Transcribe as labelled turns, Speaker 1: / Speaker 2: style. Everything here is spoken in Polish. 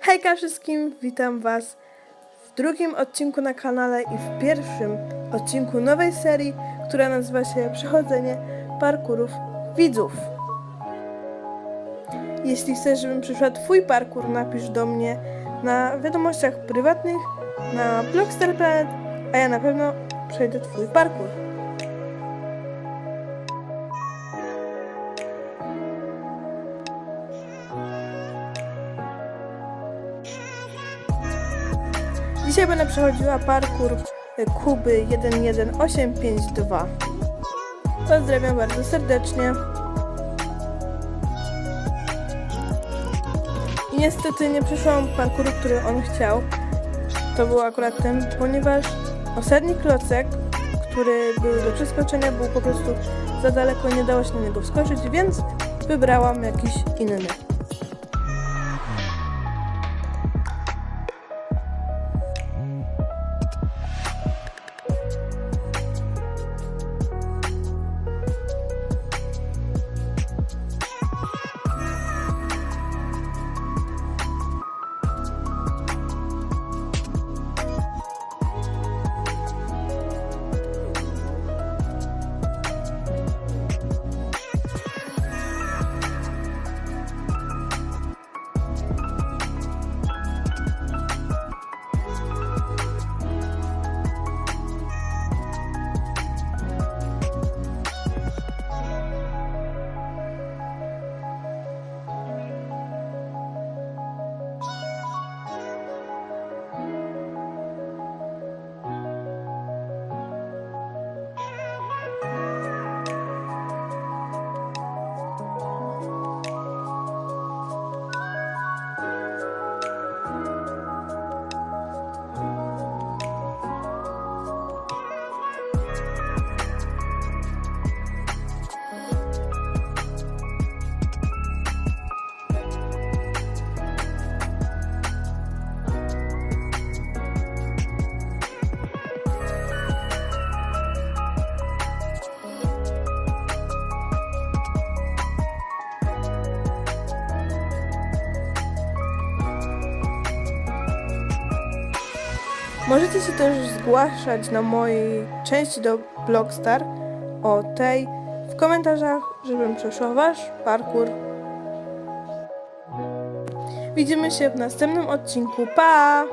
Speaker 1: Hejka wszystkim, witam Was w drugim odcinku na kanale i w pierwszym odcinku nowej serii, która nazywa się Przechodzenie parkurów widzów. Jeśli chcesz, żebym przyszła Twój parkur, napisz do mnie na wiadomościach prywatnych, na Blogstar Planet, a ja na pewno przejdę Twój parkur. Dzisiaj będę przechodziła parkour Kuby 11852. Pozdrawiam bardzo serdecznie. Niestety nie przyszłam parkouru, który on chciał. To był akurat ten, ponieważ ostatni klocek, który był do przeskoczenia, był po prostu za daleko, nie dało się na niego wskoczyć, więc wybrałam jakiś inny. Możecie się też zgłaszać na mojej części do Blogstar o tej w komentarzach, żebym przeszła wasz parkour. Widzimy się w następnym odcinku. Pa!